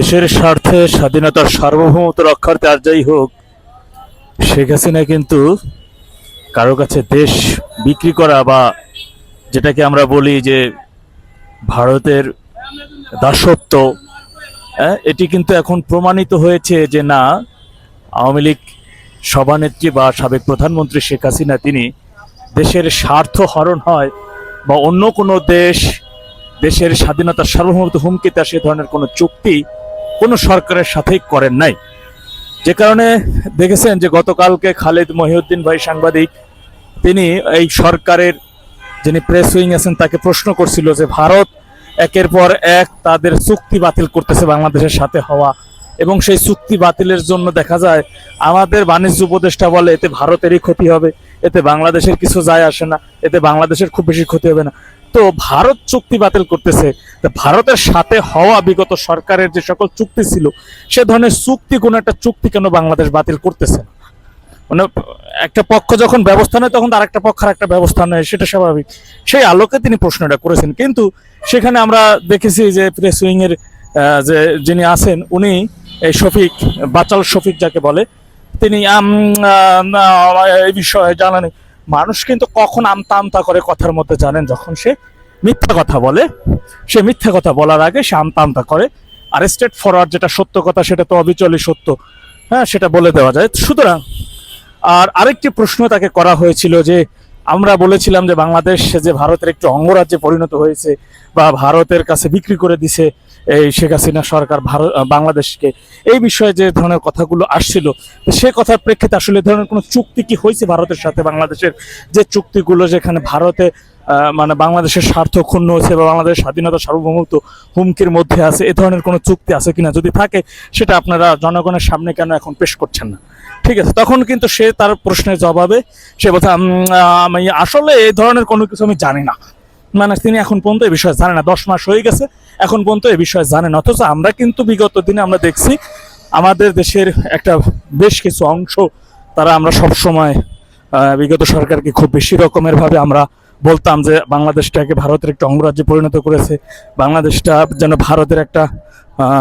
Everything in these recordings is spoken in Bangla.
দেশের স্বার্থে স্বাধীনতার সার্বভৌমত্ব রক্ষার্থে আর যাই হোক শেখ হাসিনা কিন্তু কারও কাছে দেশ বিক্রি করা বা যেটাকে আমরা বলি যে ভারতের দাসত্ব হ্যাঁ, এটি কিন্তু এখন প্রমাণিত হয়েছে যে না আওয়ামী লীগ সভানেত্রী বা সাবেক প্রধানমন্ত্রী শেখ হাসিনা তিনি দেশের স্বার্থ হরণ হয় বা অন্য কোনো দেশ দেশের স্বাধীনতার সার্বভৌমত্ব হুমকিতে সে ধরনের কোনো চুক্তি কোনো সরকারের সাথেই করেন নাই। যে কারণে দেখেছেন যে গতকালকে খালেদ মহিউদ্দিন ভাই সাংবাদিক, তিনি এই সরকারের যিনি প্রেস উইং আছেন, তাকে প্রশ্ন করছিল যে ভারত একের পর এক তাদের চুক্তি বাতিল করতেছে বাংলাদেশের সাথে হওয়া এবং সেই চুক্তি বাতিলের জন্য দেখা যায় আমাদের বাণিজ্য উপদেষ্টা বলে, এতে ভারতেরই ক্ষতি হবে, এতে বাংলাদেশের কিছু যায় আসে না, এতে বাংলাদেশের খুব বেশি ক্ষতি হবে না। তো ভারত চুক্তি বাতিল করতেছে ভারতের সাথে হওয়া বিগত সরকারের যে সকল চুক্তি ছিল, সে ধরনের চুক্তি কোনো একটা চুক্তি কেন বাংলাদেশ বাতিল করতেছে না? মানে একটা পক্ষ যখন ব্যবস্থা নেয়, তখন আর একটা পক্ষের একটা ব্যবস্থা নেয়, সেটা স্বাভাবিক। সেই আলোকে তিনি প্রশ্নটা করেছেন। কিন্তু সেখানে আমরা দেখেছি যে প্রেস উইং এর যে যিনি আছেন, উনি এই শফিক, বাচাল শফিক যাকে বলে, তিনি এই বিষয়ে জানা নেই মানুষ কিন্তু কখন আমতা আমতা করে কথার মধ্যে জানেন? যখন সে মিথ্যা কথা বলে, সে মিথ্যা কথা বলার আগে সে আমতা আমতা করে। আর স্টেট ফরওয়ার্ড যেটা সত্য কথা, সেটা তো অবিচলই সত্য। হ্যাঁ সেটা বলে দেওয়া যায়। সুতরাং, আর আরেকটি প্রশ্ন তাকে করা হয়েছিল যে, আমরা বলেছিলাম যে বাংলাদেশ যে ভারতের একটি অঙ্গরাজ্যে পরিণত হয়েছে বা ভারতের কাছে বিক্রি করে দিছে এই শেখ হাসিনা সরকার ভারত বাংলাদেশকে এই বিষয়ে যে ধরনের কথাগুলো আসছিল সে কথার প্রেক্ষিতে আসলে এ ধরনের কোনো চুক্তি কি হয়েছে ভারতের সাথে? বাংলাদেশের যে চুক্তিগুলো যেখানে ভারতে মানে বাংলাদেশের স্বার্থ ক্ষুণ্ণ হয়েছে বা বাংলাদেশের স্বাধীনতা সার্বভৌমত্ব হুমকির মধ্যে আছে, এ ধরনের কোনো চুক্তি আছে কিনা? যদি থাকে, সেটা আপনারা জনগণের সামনে কেন এখন পেশ করছেন না? ঠিক আছে, তখন কিন্তু সে তার প্রশ্নের জবাবে সে বলছে আমি আসলে এই ধরনের কোনো কিছু আমি জানি না। মানে তিনি এখন পর্যন্ত এই বিষয়ে জানে না। দশ মাস হয়ে গেছে এখন পর্যন্ত এ বিষয়ে জানেন। অথচ আমরা কিন্তু বিগত দিনে আমরা দেখছি আমাদের দেশের একটা বেশ কিছু অংশ তারা আমরা সব সময় বিগত সরকারকে খুব বেশি রকমের ভাবে আমরা বলতাম যে বাংলাদেশটাকে ভারতের একটা অঙ্গরাজ্যে পরিণত করেছে, বাংলাদেশটা যেন ভারতের একটা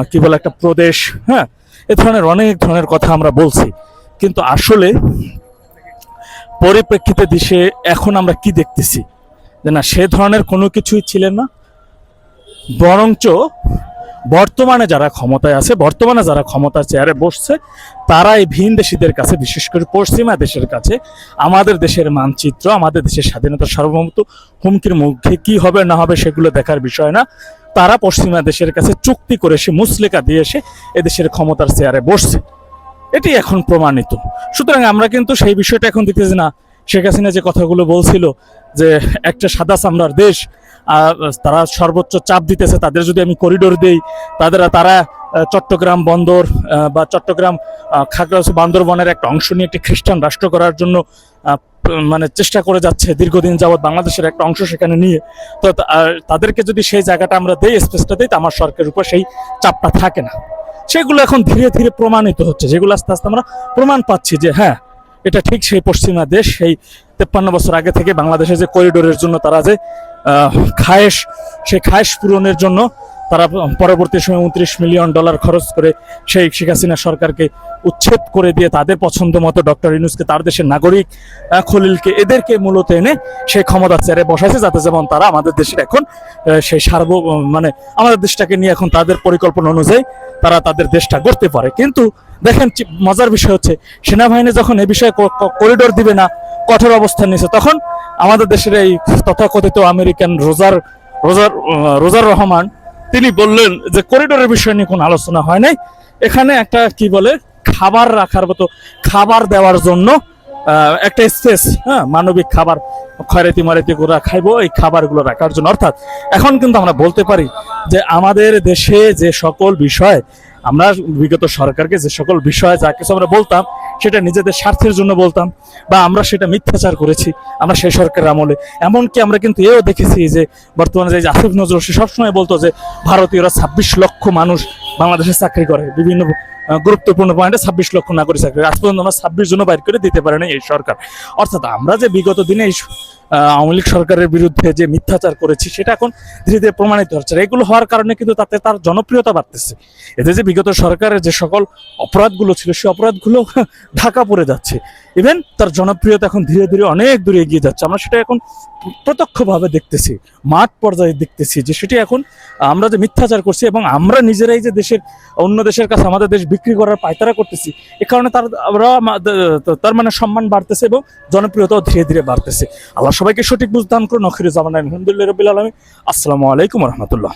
কি বলে একটা প্রদেশ হ্যাঁ? এ ধরনের অনেক ধরনের কথা আমরা বলছি। কিন্তু আসলে পরিপ্রেক্ষিতে দেশে এখন আমরা কি দেখতেছি? যে না, সে ধরনের কোনো কিছুই ছিলেন না। বরঞ্চ বর্তমানে যারা ক্ষমতায় আছে, বর্তমানে যারা ক্ষমতার চেয়ারে বসছে তারা এই ভিন দেশিদের কাছে, বিশেষ করে পশ্চিমা দেশের কাছে, আমাদের দেশের মানচিত্র, আমাদের দেশের স্বাধীনতা সার্বভৌমত্ব হুমকির মুখে কি হবে, না হবে সেগুলো দেখার বিষয় না। তারা পশ্চিমা দেশের কাছে চুক্তি করে সে মুসলেকা দিয়ে এসে এদেশের ক্ষমতার চেয়ারে বসছে। এটি এখন প্রমাণিত। সুতরাং আমরা কিন্তু সেই বিষয়টা এখন দেখতেছি না। শেখ হাসিনা যে কথাগুলো বলছিল যে একটা সাদা চামড়ার দেশ তারা সর্বোচ্চ চাপ দিতেছে। তাদের যদি আমি করিডোর দেই, তাদের তারা চট্টগ্রাম বন্দর বা চট্টগ্রাম খাগড়াছড়ি বান্দরবনের একটা অংশ নিয়ে একটি খ্রিস্টান রাষ্ট্র করার জন্য মানে চেষ্টা করে যাচ্ছে দীর্ঘদিন যাবৎ বাংলাদেশের একটা অংশ সেখানে নিয়ে। তো তাদেরকে যদি সেই জায়গাটা আমরা দেই স্পেসটা দিই, তো আমার সরকারের উপর সেই চাপটা থাকে না। সেগুলো এখন ধীরে ধীরে প্রমাণিত হচ্ছে, যেগুলো আস্তে আস্তে আমরা প্রমাণ পাচ্ছি যে হ্যাঁ এটা ঠিক সেই পশ্চিমা দেশ, সেই তেপ্পান্ন বছর আগে থেকে বাংলাদেশে যে করিডোরের জন্য তারা যে খায়েশ, সেই খায়েশ পূরণের জন্য তারা পরবর্তী সময় উনত্রিশ মিলিয়ন ডলার খরচ করে সেই শেখ হাসিনা সরকারকে উচ্ছেদ করে দিয়ে তাদের পছন্দ মতো ডক্টর ইনুসকে তার দেশের নাগরিক খলিলকে এদেরকে মূলত এনে সেই ক্ষমতা চেয়ারে বসাইছে যাতে যেমন তারা আমাদের দেশের এখন সেই সার্ব মানে আমাদের দেশটাকে নিয়ে এখন তাদের পরিকল্পনা অনুযায়ী তারা তাদের দেশটা গড়তে পারে। কিন্তু দেখেন মজার বিষয় হচ্ছে, সেনাবাহিনী যখন এ বিষয়ে করিডোর দিবে না, কঠোর অবস্থান নিয়েছে, তখন আমাদের দেশের এই তথাকথিত আমেরিকান রোজার রোজার রোজার রহমান তিনি বললেন যে করিডোরের বিষয় নিয়ে কোনো আলোচনা হয় নাই। এখানে একটা কি বলে, খাবার রাখার মতো, খাবার দেওয়ার জন্য একটা স্পেস হ্যাঁ মানবিক খাবার খয়রাতি মারাতি করে খাইবো, এই খাবারগুলো রাখার জন্য। অর্থাৎ এখন কিন্তু আমরা বলতে পারি যে আমাদের দেশে যে সকল বিষয়, আমরা বিগত সরকারকে যে সকল বিষয় যা কিছু আমরা বলতাম সেটা নিজেদের স্বার্থের জন্য বলতাম বা আমরা সেটা মিথ্যাচার করেছি আমরা সেই সরকারের আমলে। এমনকি আমরা কিন্তু এও দেখেছি যে বর্তমানে যে আসিফ নজরুল সে সবসময় বলতো যে ভারতীয়রা ছাব্বিশ লক্ষ মানুষ বাংলাদেশে চাকরি করে। বিভিন্ন গুরুত্বপূর্ণ পয়েন্টে ছাব্বিশ লক্ষ নাগরিক চাকরি আজ পর্যন্ত আমরা ছাব্বিশ জন বাইর করে দিতে পারে না এই সরকার। অর্থাৎ আমরা যে বিগত দিনে এই আওয়ামী লীগ সরকারের বিরুদ্ধে যে মিথ্যাচার করেছি, সেটা এখন ধীরে ধীরে প্রমাণিত হচ্ছে। এগুলো হওয়ার কারণে কিন্তু তাতে তার জনপ্রিয়তা বাড়তেছে। এতে যে বিগত সরকারের যে সকল অপরাধগুলো ছিল সেই অপরাধগুলো ঢাকা পড়ে যাচ্ছে। ইভেন তার জনপ্রিয়তা এখন ধীরে ধীরে অনেক দূরে এগিয়ে যাচ্ছে। আমরা সেটা এখন প্রত্যক্ষভাবে দেখতেছি, মাঠ পর্যায়ে দেখতেছি যে সেটি এখন আমরা যে মিথ্যাচার করছি এবং আমরা নিজেরাই যে দেশের, অন্য দেশের কাছে আমাদের দেশ বিক্রি করার পায়তারা করতেছি। এ কারণে তার তার মানে সম্মান বাড়তেছে এবং জনপ্রিয়তাও ধীরে ধীরে বাড়তেছে। আল্লাহ সবাইকে সঠিক বুঝদান করুন। নখির জামান আলহামদুলিল্লাহ রবিল আলমী আসসালামু আলাইকুম রহমতুল্লাহ।